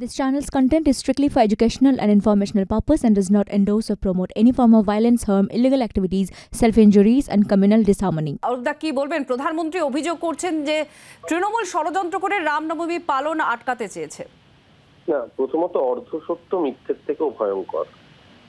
This channel's content is strictly for educational and informational purpose and does not endorse or promote any form of violence, harm, illegal activities, self-injuries and communal disharmony. অরূপদা কি বলবেন? প্রধানমন্ত্রী অভিযোগ করছেন যে তৃণমূল ষড়যন্ত্র করে রামনবমী পালন আটকাতে চেয়েছে। না প্রথমত অর্ধসত্য মিথ্যের থেকেও ভয়ঙ্কর।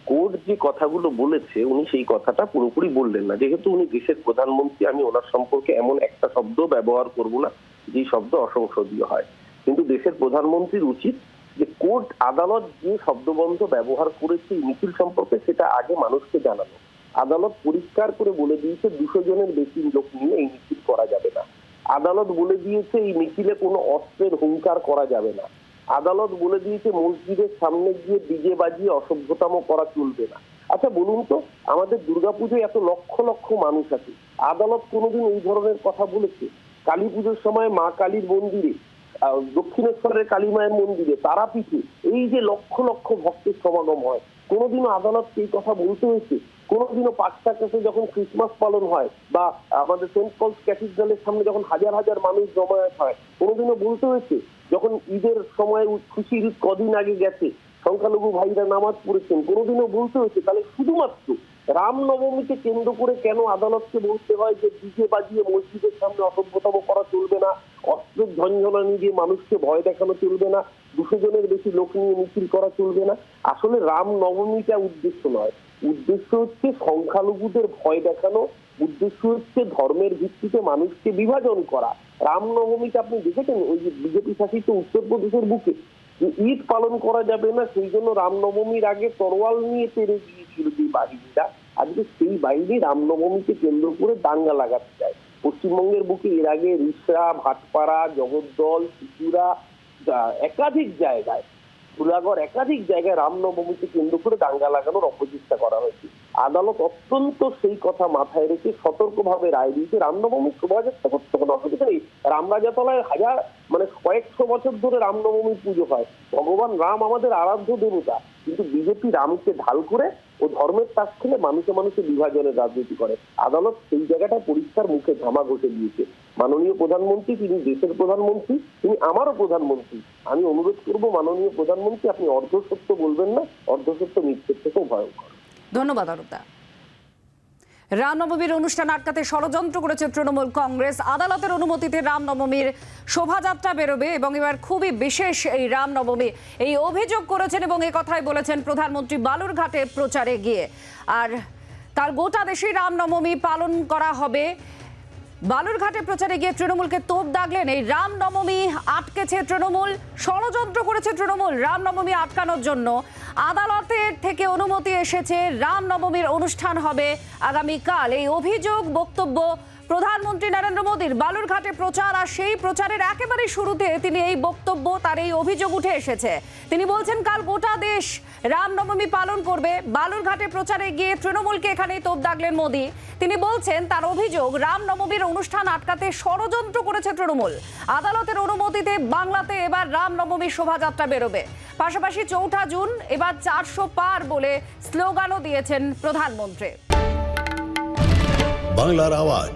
কোর্ট যে কথাগুলো বলেছে উনি সেই কথাটা পুরোপুরি বললেন না। যেহেতু উনি দেশের প্রধানমন্ত্রী আমি ওনার সম্পর্কে এমন একটা শব্দ ব্যবহার করব না যে শব্দ অসংসদীয় হয়। কিন্তু দেশের প্রধানমন্ত্রীর উচিত যে কোর্ট আদালত যে শব্দবন্ধ ব্যবহার করেছে মিছিল সম্পর্কে সেটা আগে মানুষকে জানানো। আদালত পরিষ্কার করে বলে দিয়েছে, দুশো জনের বেশি লোক নিয়ে এই মিছিল করা যাবে না। আদালত বলে দিয়েছে এই মিছিলে কোনো অস্ত্রের হুঙ্কার করা যাবে না। আদালত বলে দিয়েছে মসজিদের সামনে গিয়ে ডিজে বাজিয়ে অসভ্যতাম করা চলবে না। আচ্ছা বলুন তো, আমাদের দুর্গাপুজোয় এত লক্ষ লক্ষ মানুষ আছে। আদালত কোনোদিন এই ধরনের কথা বলেছে? কালী পুজোর সময় মা কালীর মন্দিরে দক্ষিণেশ্বরের কালী মায়ের মন্দিরে, তারাপীঠে, এই যে লক্ষ লক্ষ ভক্তের সমাগম হয়, কোনোদিনও আদালত এই কথা বলতে হয়েছে, কোনোদিনও পাঁচটা কাছে যখন ক্রিসমাস পালন হয় বা আমাদের সেন্ট পলস ক্যাথিড্রালের সামনে যখন হাজার হাজার মানুষ জমায়েত হয়, কোনোদিনও বলতে হয়েছে? যখন ঈদের সময় খুশির ঈদ কদিন আগে গেছে, সংখ্যালঘু ভাইরা নামাজ পড়েছেন, কোনোদিনও বলতে হয়েছে? তাহলে শুধুমাত্র রামনবমীকে কেন্দ্র করে কেন আদালতকে বলতে হয় যে, ডিজে বাজিয়ে মসজিদের সামনে অসভ্যতম করা চলবে না? অস্ত্রের ঝঞ্ঝনানি দিয়ে মানুষকে ভয় দেখানো চলবে না, দুশো জনের বেশি লোক নিয়ে মিছিল করা চলবে না। আসলে রাম নবমীটা উদ্দেশ্য নয়। উদ্দেশ্য হচ্ছে সংখ্যালঘুদের ভয় দেখানো, উদ্দেশ্য হচ্ছে ধর্মের ভিত্তিতে মানুষকে বিভাজন করা। রামনবমীতে আপনি দেখেছেন? ওই যে বিজেপি শাসিত উত্তরপ্রদেশের বুকে। ঈদ পালন করা যাবে না, সেই জন্য রামনবমীর আগে তরোয়াল নিয়ে তেড়ে গিয়েছিল যে বাহিনীরা। আজকে সেই বাহিনী রামনবমীকে কেন্দ্র করে দাঙ্গা লাগাতে চায়। পশ্চিমবঙ্গের বুকে, এর আগে রিসরা, ভাটপাড়া, জগদ্দল শিশুরা একাধিক জায়গায় পুরাগড় একাধিক জায়গায় রামনবমীকে কেন্দ্র করে দাঙ্গা লাগানোর অপচেষ্টা করা হয়েছে। আদালত অত্যন্ত সেই কথা মাথায় রেখে সতর্কভাবে রায় দিয়েছে রামনবমী শোভাযাত্রা করতে কোনো অসুবিধা নেই রামরাজাতলায় হাজার মানে কয়েকশো বছর ধরে রামনবমী পুজো হয়। ভগবান রাম আমাদের আরাধ্য দেবতা, কিন্তু বিজেপি রামকে ঢাল করে ও ধর্মের তাস খেলে মানুষে মানুষে বিভাজনের রাজনীতি করে। আদালত সেই জায়গাটা পরিষ্কার মুখে ধামা ঘষে দিয়েছে। মাননীয় প্রধানমন্ত্রী, তিনি দেশের প্রধানমন্ত্রী, তিনি আমারও প্রধানমন্ত্রী। আমি অনুরোধ করব, মাননীয় প্রধানমন্ত্রী, আপনি অর্ধসত্য বলবেন না অর্ধসত্য মিথ্যের থেকেও ভয়ঙ্কর। ধন্যবাদ অরূপদা। রামনবমীর অনুষ্ঠান আটকাতে ষড়যন্ত্র করেছে তৃণমূল কংগ্রেস। আদালতের অনুমতিতে রামনবমীর শোভাযাত্রা বেরোবে এবং এবার খুবই বিশেষ এই রামনবমী। এই অভিযোগ করেছেন এবং কথাই বলেছেন প্রধানমন্ত্রী বালুরঘাটে প্রচারে গিয়ে। আর তার গোটা দেশেই রামনবমী পালন করা হবে। বালুরঘাটে প্রচারে গিয়ে তৃণমূলকে তোপ দাগলেন এই রামনবমী, আটকেছে তৃণমূল, ষড়যন্ত্র করেছে তৃণমূল, রামনবমী আটকানোর জন্য। আদালতের থেকে অনুমতি এসেছে, রামনবমীর অনুষ্ঠান হবে আগামীকাল। এই অভিযোগ, বক্তব্য প্রধানমন্ত্রী নরেন্দ্র মোদীর বালুরঘাটে প্রচার, আর সেই প্রচারের একেবারে শুরুতে তিনি এই বক্তব্য, তার এই অভিযোগ উঠে এসেছে। তিনি বলছেন, কাল গোটা দেশ রামনবমী পালন করবে। বালুরঘাটে প্রচারে গিয়ে তৃণমূলকে এখানেই তোপ দাগলেন মোদী। তিনি বলছেন, তার অভিযোগ, রামনবমীর অনুষ্ঠান আটকাতে ষড়যন্ত্র করেছে তৃণমূল। আদালতের অনুমতিতে বাংলাতে এবার রামনবমীর শোভাযাত্রা বেরোবে। পাশাপাশি চৌঠা জুন, এবার চারশো পার বলে স্লোগানও দিয়েছেন প্রধানমন্ত্রী। বাংলার আওয়াজ।